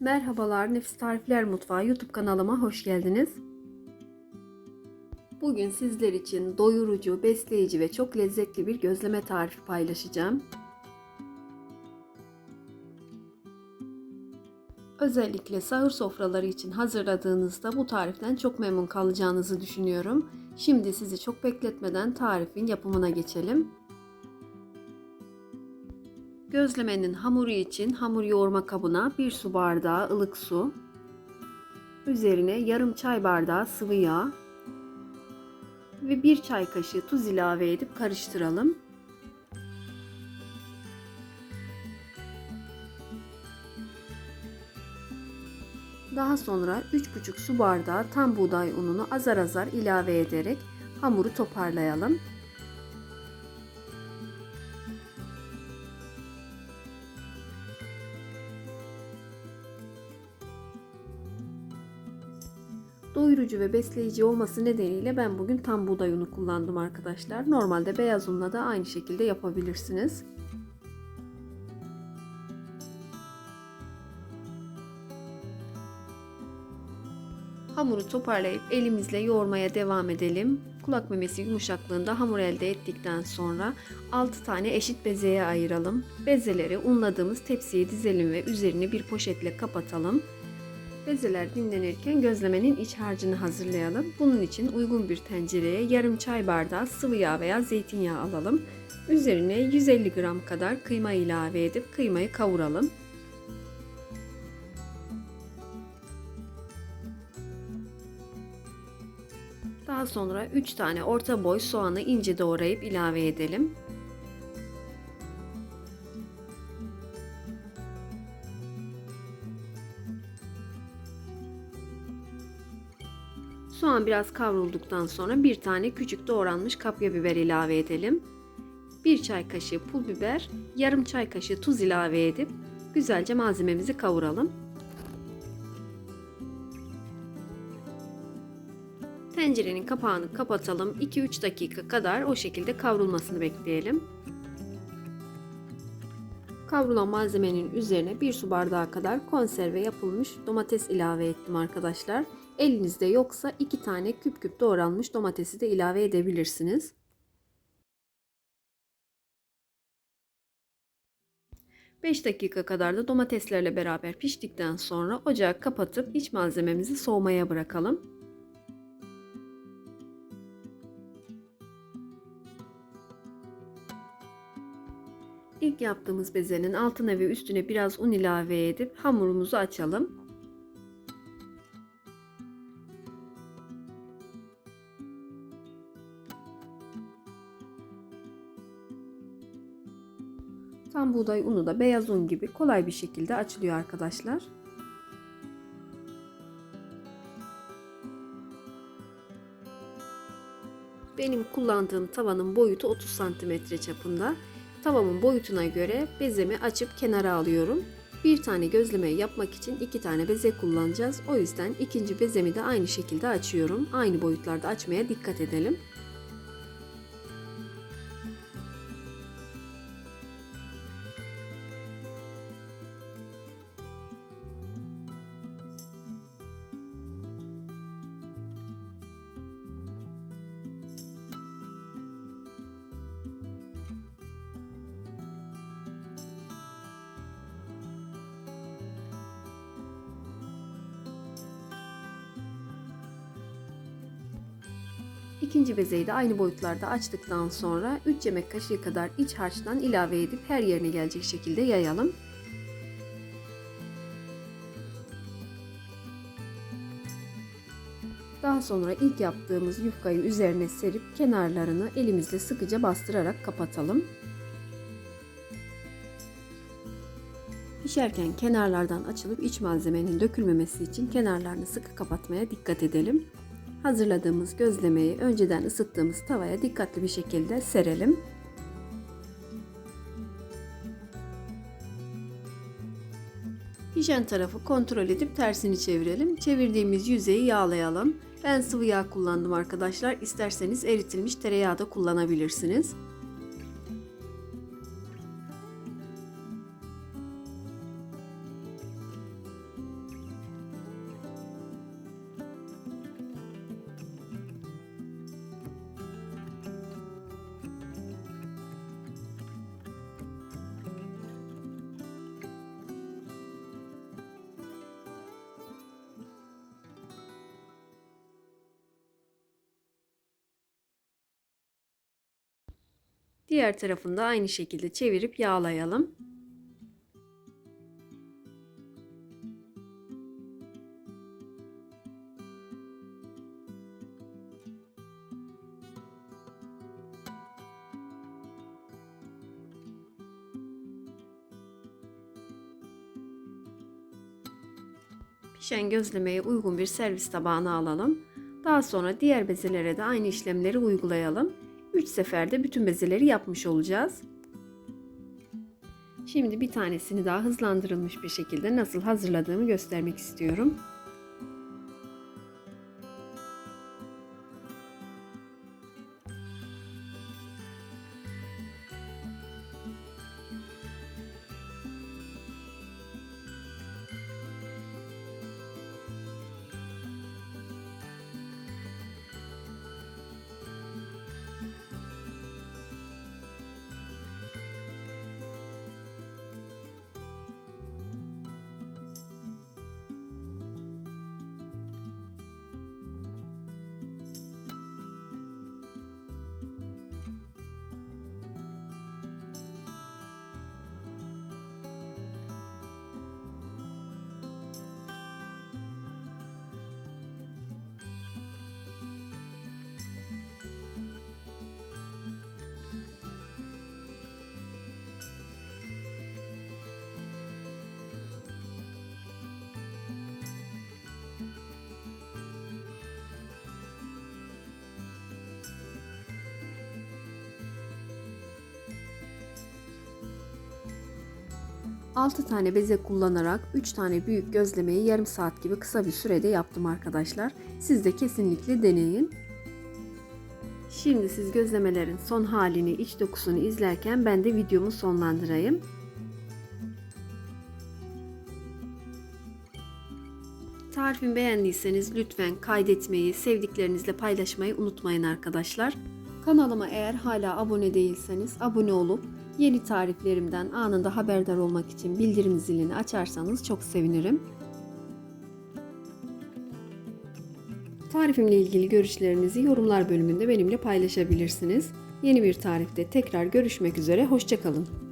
Merhabalar, Nefis Tarifler Mutfağı YouTube kanalıma hoş geldiniz. Bugün sizler için doyurucu, besleyici ve çok lezzetli bir gözleme tarifi paylaşacağım. Özellikle sahur sofraları için hazırladığınızda bu tariften çok memnun kalacağınızı düşünüyorum. Şimdi sizi çok bekletmeden tarifin yapımına geçelim. Gözlemenin hamuru için hamur yoğurma kabına 1 su bardağı ılık su, üzerine yarım çay bardağı sıvı yağ ve 1 çay kaşığı tuz ilave edip karıştıralım. Daha sonra 3,5 su bardağı tam buğday ununu azar azar ilave ederek hamuru toparlayalım. Doyurucu ve besleyici olması nedeniyle ben bugün tam buğday unu kullandım arkadaşlar. Normalde beyaz unla da aynı şekilde yapabilirsiniz. Hamuru toparlayıp elimizle yoğurmaya devam edelim. Kulak memesi yumuşaklığında hamur elde ettikten sonra 6 tane eşit bezeye ayıralım. Bezeleri unladığımız tepsiye dizelim ve üzerini bir poşetle kapatalım. Bezeler dinlenirken gözlemenin iç harcını hazırlayalım. Bunun için uygun bir tencereye yarım çay bardağı sıvı yağ veya zeytinyağı alalım. Üzerine 150 gram kadar kıyma ilave edip kıymayı kavuralım. Daha sonra 3 tane orta boy soğanı ince doğrayıp ilave edelim. Soğan biraz kavrulduktan sonra bir tane küçük doğranmış kapya biber ilave edelim. Bir çay kaşığı pul biber, yarım çay kaşığı tuz ilave edip güzelce malzememizi kavuralım. Tencerenin kapağını kapatalım. 2-3 dakika kadar o şekilde kavrulmasını bekleyelim. Kavrulan malzemenin üzerine 1 su bardağı kadar konserve yapılmış domates ilave ettim arkadaşlar. Elinizde yoksa 2 tane küp küp doğranmış domatesi de ilave edebilirsiniz. Beş dakika kadar da domateslerle beraber piştikten sonra ocağı kapatıp iç malzememizi soğumaya bırakalım. İlk yaptığımız bezenin altına ve üstüne biraz un ilave edip hamurumuzu açalım. Tam buğday unu da beyaz un gibi kolay bir şekilde açılıyor arkadaşlar. Benim kullandığım tavanın boyutu 30 cm çapında. Tavamın boyutuna göre bezemi açıp kenara alıyorum. Bir tane gözleme yapmak için iki tane beze kullanacağız. O yüzden ikinci bezemi de aynı şekilde açıyorum. Aynı boyutlarda açmaya dikkat edelim. İkinci bezeyi de aynı boyutlarda açtıktan sonra 3 yemek kaşığı kadar iç harçtan ilave edip her yerine gelecek şekilde yayalım. Daha sonra ilk yaptığımız yufkayı üzerine serip kenarlarını elimizle sıkıca bastırarak kapatalım. Pişerken kenarlardan açılıp iç malzemenin dökülmemesi için kenarlarını sıkı kapatmaya dikkat edelim. Hazırladığımız gözlemeyi önceden ısıttığımız tavaya dikkatli bir şekilde serelim. Pişen tarafı kontrol edip tersini çevirelim. Çevirdiğimiz yüzeyi yağlayalım. Ben sıvı yağ kullandım arkadaşlar. İsterseniz eritilmiş tereyağı da kullanabilirsiniz. Diğer tarafını da aynı şekilde çevirip yağlayalım. Pişen gözlemeye uygun bir servis tabağına alalım. Daha sonra diğer bezelere de aynı işlemleri uygulayalım. 3 seferde bütün bezeleri yapmış olacağız. Şimdi bir tanesini daha hızlandırılmış bir şekilde nasıl hazırladığımı göstermek istiyorum. Altı tane beze kullanarak 3 tane büyük gözlemeyi yarım saat gibi kısa bir sürede yaptım arkadaşlar. Siz de kesinlikle deneyin. Şimdi siz gözlemelerin son halini, iç dokusunu izlerken ben de videomu sonlandırayım. Tarifimi beğendiyseniz lütfen kaydetmeyi, sevdiklerinizle paylaşmayı unutmayın arkadaşlar. Kanalıma eğer hala abone değilseniz abone olup yeni tariflerimden anında haberdar olmak için bildirim zilini açarsanız çok sevinirim. Tarifimle ilgili görüşlerinizi yorumlar bölümünde benimle paylaşabilirsiniz. Yeni bir tarifte tekrar görüşmek üzere, hoşçakalın.